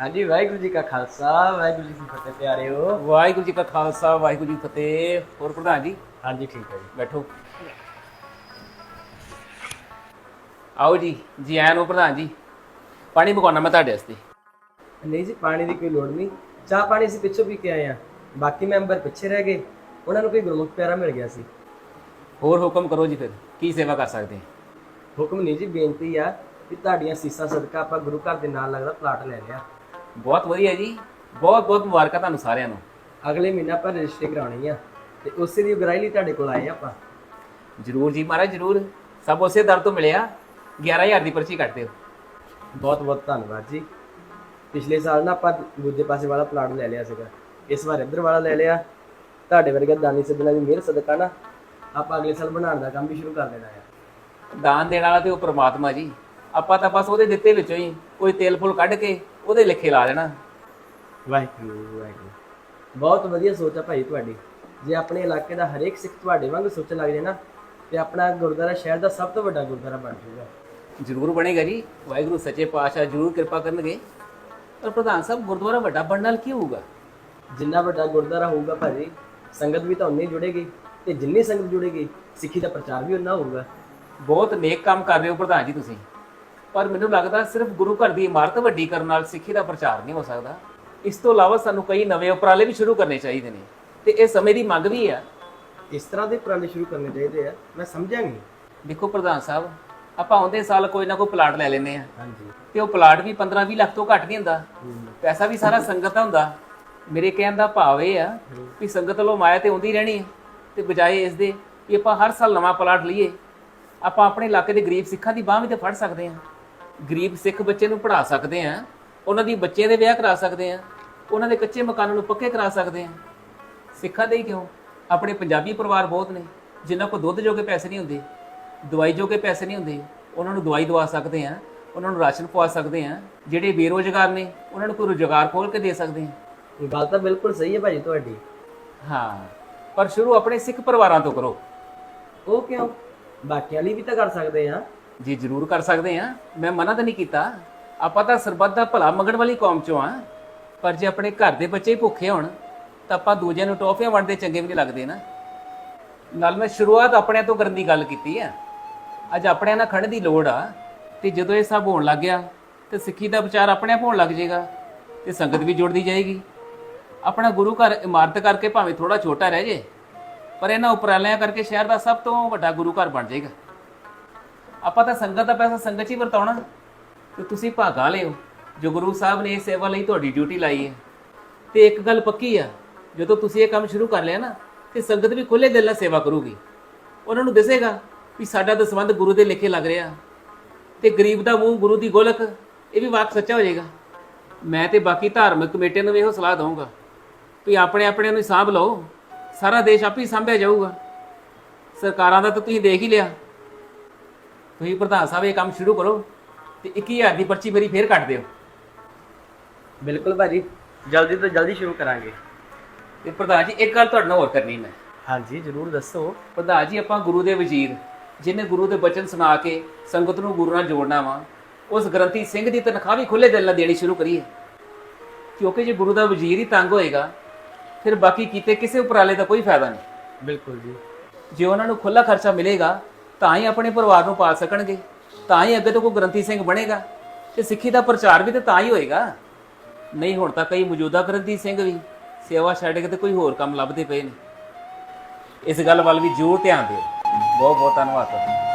ਹਾਂਜੀ ਵਾਹਿਗੁਰੂ ਜੀ ਕਾ ਖਾਲਸਾ ਵਾਹਿਗੁਰੂ ਜੀ ਕੀ ਫਤਿਹ ਪਿਆਰਿਓ। ਵਾਹਿਗੁਰੂ ਜੀ ਕਾ ਖਾਲਸਾ ਵਾਹਿਗੁਰੂ ਜੀ ਕੀ ਫਤਿਹ। ਹੋਰ ਪ੍ਰਧਾਨ ਜੀ? ਹਾਂਜੀ ਠੀਕ ਹੈ ਜੀ। ਬੈਠੋ। ਆਓ ਜੀ ਜੀ ਆਇਆਂ ਨੂੰ ਪ੍ਰਧਾਨ ਜੀ। ਪਾਣੀ ਮੰਗਵਾਉਣਾ ਮੈਂ ਤੁਹਾਡੇ ਵਾਸਤੇ। ਨਹੀਂ ਜੀ ਪਾਣੀ ਦੀ ਕੋਈ ਲੋੜ ਨਹੀਂ। ਚਾਹ ਪਾਣੀ ਅਸੀਂ ਪਿੱਛੋਂ ਪੀ ਕੇ ਆਏ ਆ ਬਾਕੀ ਮੈਂਬਰ ਪਿੱਛੇ ਰਹਿ ਗਏ। ਉਹਨਾਂ ਨੂੰ ਕੋਈ ਗੁਰਮੁਖ ਪਿਆਰਾ ਮਿਲ ਗਿਆ ਸੀ। ਹੋਰ ਹੁਕਮ ਕਰੋ ਜੀ ਫਿਰ। ਕੀ ਸੇਵਾ ਕਰ ਸਕਦੇ ਹਾਂ? ਹੁਕਮ ਨਹੀਂ ਜੀ ਬੇਨਤੀ ਆ ਕਿ ਤੁਹਾਡੀਆਂ ਸੀਸਾਂ ਸਦਕਾ ਆਪਾਂ ਗੁਰੂ ਘਰ ਦੇ ਨਾਲ ਲੱਗਦਾ ਪਲਾਟ ਲੈ ਲਿਆ। ਬਹੁਤ ਵਧੀਆ ਜੀ। ਬਹੁਤ ਬਹੁਤ ਮੁਬਾਰਕਾਂ ਤੁਹਾਨੂੰ ਸਾਰਿਆਂ ਨੂੰ। ਅਗਲੇ ਮਹੀਨਾ ਆਪਾਂ ਰਜਿਸਟਰੀ ਕਰਾਉਣੀ ਆ ਤੇ ਉਸੇ ਦੀ ਉਗਰਾਈ ਲਈ ਤੁਹਾਡੇ ਕੋਲ ਆਏ ਆ ਆਪਾਂ। ਜਰੂਰ ਜੀ ਮਹਾਰਾਜ ਜਰੂਰ। ਸਭ ਉਸੇ ਦਰ ਤੋਂ ਮਿਲਿਆ। 11000 ਦੀ ਪਰਚੀ ਕੱਟ ਦਿਓ। ਬਹੁਤ ਬਹੁਤ ਧੰਨਵਾਦ ਜੀ। ਪਿਛਲੇ ਸਾਲ ਨਾ ਆਪਾਂ ਦੂਜੇ ਪਾਸੇ ਵਾਲਾ ਪਲਾਟ ਲੈ ਲਿਆ ਸੀਗਾ। ਇਸ ਵਾਰ ਇੱਧਰ ਵਾਲਾ ਲੈ ਲਿਆ। ਤੁਹਾਡੇ ਵਰਗੇ ਦਾਨੀ ਸੱਜਣਾ ਦੀ ਮਿਹਰ ਸਦਕਾ ਨਾ ਆਪਾਂ ਅਗਲੇ ਸਾਲ ਬਣਾਉਣ ਦਾ ਕੰਮ ਵੀ ਸ਼ੁਰੂ ਕਰ ਦੇਣਾ ਹੈ ਦਾਨ ਦੇਣ ਵਾਲਾ ਤੇ ਉਹ ਪ੍ਰਮਾਤਮਾ ਜੀ। ਆਪਾਂ ਤਾਂ ਬਸ ਉਹਦੇ ਦਿੱਤੇ ਵਿੱਚੋਂ ਹੀ ਕੋਈ ਤੇਲ ਫੁੱਲ ਕੱਢ ਕੇ ਉਹਦੇ ਲਿਖੇ ਲਾ ਦੇਣਾ। ਵਾਹਿਗੁਰੂ ਵਾਹਿਗੁਰੂ। ਬਹੁਤ ਵਧੀਆ ਸੋਚ ਆ ਭਾਈ ਤੁਹਾਡੀ। ਜੇ ਆਪਣੇ ਇਲਾਕੇ ਦਾ ਹਰੇਕ ਸਿੱਖ ਤੁਹਾਡੇ ਵਾਂਗ ਸੋਚਣ ਲੱਗ ਜੇ ਨਾ ਤੇ ਆਪਣਾ ਗੁਰਦੁਆਰਾ ਸ਼ਹਿਰ ਦਾ ਸਭ ਤੋਂ ਵੱਡਾ ਗੁਰਦੁਆਰਾ ਬਣ ਜਾਊਗਾ। ਜ਼ਰੂਰ ਬਣੇਗਾ ਜੀ। ਵਾਹਿਗੁਰੂ ਸੱਚੇ ਪਾਤਸ਼ਾਹ ਜ਼ਰੂਰ ਕਿਰਪਾ ਕਰਨਗੇ। ਪਰ ਪ੍ਰਧਾਨ ਸਾਹਿਬ ਗੁਰਦੁਆਰਾ ਵੱਡਾ ਬਣਨ ਨਾਲ ਕੀ ਹੋਊਗਾ? ਜਿੰਨਾ ਵੱਡਾ ਗੁਰਦੁਆਰਾ ਹੋਊਗਾ ਭਾਜੀ ਸੰਗਤ ਵੀ ਤਾਂ ਉਨੀ ਜੁੜੇਗੀ ਤੇ ਜਿੰਨੀ ਸੰਗਤ ਜੁੜੇਗੀ ਸਿੱਖੀ ਦਾ ਪ੍ਰਚਾਰ ਵੀ ਉਨਾ ਹੋਊਗਾ। ਬਹੁਤ ਨੇਕ ਕੰਮ ਕਰ ਰਹੇ ਹੋ ਪ੍ਰਧਾਨ ਜੀ ਤੁਸੀਂ। ਪਰ ਮੈਨੂੰ ਲੱਗਦਾ ਸਿਰਫ ਗੁਰੂ ਘਰ ਦੀ ਇਮਾਰਤ ਵੱਡੀ ਕਰਨ ਨਾਲ ਸਿੱਖੀ ਦਾ ਪ੍ਰਚਾਰ ਨਹੀਂ ਹੋ ਸਕਦਾ। ਇਸ ਤੋਂ ਇਲਾਵਾ ਸਾਨੂੰ ਕਈ ਨਵੇਂ ਉਪਰਾਲੇ ਵੀ ਸ਼ੁਰੂ ਕਰਨੇ ਚਾਹੀਦੇ ਨੇ ਤੇ ਇਹ ਸਮੇਂ ਦੀ ਮੰਗ ਵੀ ਆ ਇਸ ਤਰ੍ਹਾਂ ਦੇ ਉਪਰਾਲੇ ਸ਼ੁਰੂ ਕਰਨੇ ਚਾਹੀਦੇ ਆ ਮੈਂ ਸਮਝਿਆ ਨਹੀਂ ਦੇਖੋ ਪ੍ਰਧਾਨ ਸਾਹਿਬ ਆਪਾਂ ਆਉਂਦੇ ਸਾਲ ਕੋਈ ਨਾ ਕੋਈ ਪਲਾਟ ਲੈ ਲੈਨੇ ਆ ਹਾਂਜੀ। ਤੇ ਉਹ ਪਲਾਟ ਵੀ 15-20 ਲੱਖ ਤੋਂ ਘੱਟ ਨਹੀਂ ਹੁੰਦਾ। ਪੈਸਾ ਵੀ ਸਾਰਾ ਸੰਗਤ ਦਾ ਹੁੰਦਾ। ਮੇਰੇ ਕਹਿਣ ਦਾ ਭਾਵ ਇਹ ਆ ਵੀ ਸੰਗਤ ਵੱਲੋਂ ਮਾਇਆ ਤੇ ਆਉਂਦੀ ਰਹਿਣੀ ਹੈ ਤੇ ਬਜਾਏ ਇਸ ਦੇ ਵੀ ਆਪਾਂ ਹਰ ਸਾਲ ਨਵਾਂ ਪਲਾਟ ਲਈਏ। ਆਪਾਂ ਆਪਣੇ ਇਲਾਕੇ ਦੇ ਗਰੀਬ ਸਿੱਖਾਂ ਦੀ ਬਾਹ ਵੀ ਤੇ ਫੜ ਸਕਦੇ ਹਾਂ। ਗਰੀਬ ਸਿੱਖ ਬੱਚੇ ਨੂੰ ਪੜ੍ਹਾ ਸਕਦੇ ਹਾਂ ਉਹਨਾਂ ਦੀ ਬੱਚੇ ਦੇ ਵਿਆਹ ਕਰਾ ਸਕਦੇ ਹਾਂ ਉਹਨਾਂ ਦੇ ਕੱਚੇ ਮਕਾਨਾਂ ਨੂੰ ਪੱਕੇ ਕਰਾ ਸਕਦੇ ਹਾਂ ਸਿੱਖਾਂ ਦੇ ਹੀ ਕਿਉਂ? ਆਪਣੇ ਪੰਜਾਬੀ ਪਰਿਵਾਰ ਬਹੁਤ ਨੇ ਜਿਨ੍ਹਾਂ ਕੋਲ ਦੁੱਧ ਜੋਗੇ ਪੈਸੇ ਨਹੀਂ ਹੁੰਦੇ ਦਵਾਈ ਜੋਗੇ ਪੈਸੇ ਨਹੀਂ ਹੁੰਦੇ ਉਹਨਾਂ ਨੂੰ ਦਵਾਈ ਦਵਾ ਸਕਦੇ ਆ ਉਹਨਾਂ ਨੂੰ ਰਾਸ਼ਨ ਪਵਾ ਸਕਦੇ ਆ ਜਿਹੜੇ ਬੇਰੋਜ਼ਗਾਰ ਨੇ ਉਹਨਾਂ ਨੂੰ ਕੋਈ ਰੁਜ਼ਗਾਰ ਖੋਲ ਕੇ ਦੇ ਸਕਦੇ ਆ। ਗੱਲ ਤਾਂ ਬਿਲਕੁਲ ਸਹੀ ਹੈ ਭਾਜੀ ਤੁਹਾਡੀ। ਹਾਂ ਪਰ ਸ਼ੁਰੂ ਆਪਣੇ ਸਿੱਖ ਪਰਿਵਾਰਾਂ ਤੋਂ ਕਰੋ। ਉਹ ਕਿਉਂ? ਬਾਕੀਆਂ ਲਈ ਵੀ ਤਾਂ ਕਰ ਸਕਦੇ ਆ। ਜੀ ਜ਼ਰੂਰ ਕਰ ਸਕਦੇ ਆ ਮੈਂ ਮਨਾ ਤਾਂ ਨਹੀਂ ਕੀਤਾ। ਆਪਾਂ ਤਾਂ ਸਰਬੱਤ ਦਾ ਭਲਾ ਮੰਗਣ ਵਾਲੀ ਕੌਮ ਚੋਂ ਆ ਪਰ ਜੇ ਆਪਣੇ ਘਰ ਦੇ ਬੱਚੇ ਹੀ ਭੁੱਖੇ ਹੋਣ, ਤਾਂ ਆਪਾਂ ਦੂਜਿਆਂ ਨੂੰ ਟੌਫੀਆਂ ਵੰਡਦੇ ਚੰਗੇ ਵੀ ਨਹੀਂ ਲੱਗਦੇ ਨਾ। ਨਾਲ ਮੈਂ ਸ਼ੁਰੂਆਤ ਆਪਣਿਆਂ ਤੋਂ ਕਰਨ ਦੀ ਗੱਲ ਕੀਤੀ ਆ। ਅੱਜ ਆਪਣਿਆਂ ਨਾਲ ਖੜਨ ਦੀ ਲੋੜ ਆ ਤੇ ਜਦੋਂ ਇਹ ਸਭ ਹੋਣ ਲੱਗ ਗਿਆ, ਤੇ ਸਿੱਖੀ ਦਾ ਵਿਚਾਰ ਆਪਣੇ ਆਪ ਹੋਣ ਲੱਗ ਜਾਏਗਾ ਤੇ ਸੰਗਤ ਵੀ ਜੁੜਦੀ ਜਾਏਗੀ। ਆਪਣਾ ਗੁਰੂ ਘਰ ਇਮਾਰਤ ਕਰਕੇ ਭਾਵੇਂ ਥੋੜਾ ਛੋਟਾ ਰਹਿ ਜੇ, ਪਰ ਇਹਨਾਂ ਉਪਰਾਲਿਆਂ ਕਰਕੇ ਸ਼ਹਿਰ ਦਾ ਸਭ ਤੋਂ ਵੱਡਾ ਗੁਰੂ ਘਰ ਬਣ ਜਾਏਗਾ। ਆਪਾਂ ਤਾਂ ਸੰਗਤ ਦਾ ਪੈਸਾ ਸੰਗਤ 'ਚ ਹੀ ਵਰਤਾਉਣਾ। ਤੇ ਤੁਸੀਂ ਭਾਗਾ ਲਿਓ ਜੋ ਗੁਰੂ ਸਾਹਿਬ ਨੇ ਇਹ ਸੇਵਾ ਲਈ ਤੁਹਾਡੀ ਡਿਊਟੀ ਲਾਈ ਹੈ। ਤੇ ਇੱਕ ਗੱਲ ਪੱਕੀ ਆ, ਜਦੋਂ ਤੁਸੀਂ ਇਹ ਕੰਮ ਸ਼ੁਰੂ ਕਰ ਲਿਆ ਨਾ, ਤੇ ਸੰਗਤ ਵੀ ਖੁੱਲੇ ਦਿਲ ਨਾਲ ਸੇਵਾ ਕਰੂਗੀ। ਉਹਨਾਂ ਨੂੰ ਦਿਸੇਗਾ ਵੀ ਸਾਡਾ ਤਾਂ ਸੰਬੰਧ ਗੁਰੂ ਦੇ ਲਿਖੇ ਲੱਗ ਰਿਹਾ। ਤੇ ਗਰੀਬ ਦਾ ਮੂੰਹ ਗੁਰੂ ਦੀ ਗੋਲਕ, ਇਹ ਵੀ ਵਾਕ ਸੱਚਾ ਹੋ ਜਾਏਗਾ। ਮੈਂ ਤੇ ਬਾਕੀ ਧਾਰਮਿਕ ਕਮੇਟੀਆਂ ਨੂੰ ਵੀ ਇਹੋ ਸਲਾਹ ਦਊਂਗਾ ਵੀ ਆਪਣੇ ਆਪਣੇ ਨੂੰ ਸਾਂਭ ਲਓ। ਸਾਰਾ ਦੇਸ਼ ਆਪੇ ਹੀ ਸਾਂਭਿਆ ਜਾਊਗਾ। ਸਰਕਾਰਾਂ ਦਾ ਤਾਂ ਤੁਸੀਂ ਦੇਖ ਹੀ ਲਿਆ। ਤੁਸੀਂ ਪ੍ਰਧਾਨ ਸਾਹਿਬ ਇਹ ਕੰਮ ਸ਼ੁਰੂ ਕਰੋ ਤੇ 21000 ਦੀ ਪਰਚੀ ਮੇਰੀ ਫੇਰ ਕੱਟ ਦਿਓ। ਬਿਲਕੁਲ ਭਾਜੀ ਜਲਦੀ ਤੋਂ ਜਲਦੀ ਸ਼ੁਰੂ ਕਰਾਂਗੇ। ਤੇ ਪ੍ਰਧਾਨ ਜੀ ਇੱਕ ਗੱਲ ਤੁਹਾਡੇ ਨਾਲ ਹੋਰ ਕਰਨੀ ਮੈਂ। ਹਾਂਜੀ ਜ਼ਰੂਰ ਦੱਸੋ। ਪ੍ਰਧਾਨ ਜੀ ਆਪਾਂ ਗੁਰੂ ਦੇ ਵਜ਼ੀਰ ਜਿਹਨੇ ਗੁਰੂ ਦੇ ਬਚਨ ਸੁਣਾ ਕੇ ਸੰਗਤ ਨੂੰ ਗੁਰੂ ਨਾਲ ਜੋੜਨਾ ਵਾ ਉਸ ਗ੍ਰੰਥੀ ਸਿੰਘ ਦੀ ਤਨਖਾਹ ਵੀ ਖੁੱਲੇ ਦਿਲ ਨਾਲ ਦੇਣੀ ਸ਼ੁਰੂ ਕਰੀਏ। ਕਿਉਂਕਿ ਜੇ ਗੁਰੂ ਦਾ ਵਜ਼ੀਰ ਹੀ ਤੰਗ ਹੋਏਗਾ ਫਿਰ ਬਾਕੀ ਕੀਤੇ ਕਿਸੇ ਉਪਰਾਲੇ ਦਾ ਕੋਈ ਫਾਇਦਾ ਨਹੀਂ। ਬਿਲਕੁਲ ਜੀ। ਜੇ ਉਹਨਾਂ ਨੂੰ ਖੁੱਲਾ ਖਰਚਾ ਮਿਲੇਗਾ ਤਾਂ ਹੀ ਆਪਣੇ ਪਰਿਵਾਰ ਨੂੰ ਪਾਲ ਸਕਣਗੇ। ਤਾਂ ਹੀ ਅੱਗੇ ਤੋਂ ਕੋਈ ਗ੍ਰੰਥੀ ਸਿੰਘ ਬਣੇਗਾ। ਤੇ ਸਿੱਖੀ ਦਾ ਪ੍ਰਚਾਰ ਵੀ ਤੇ ਤਾਂ ਹੀ ਹੋਏਗਾ। ਨਹੀਂ, ਹੁਣ ਤਾਂ ਕਈ ਮੌਜੂਦਾ ਗ੍ਰੰਥੀ ਸਿੰਘ ਵੀ ਸੇਵਾ ਛੱਡ ਕੇ ਤੇ ਕੋਈ ਹੋਰ ਕੰਮ ਲੱਭਦੇ ਪਏ ਨੇ। ਇਸ ਗੱਲ ਵੱਲ ਵੀ ਜ਼ਰੂਰ ਧਿਆਨ ਦਿਓ। ਬਹੁਤ ਬਹੁਤ ਧੰਨਵਾਦ ਤੁਹਾਡਾ।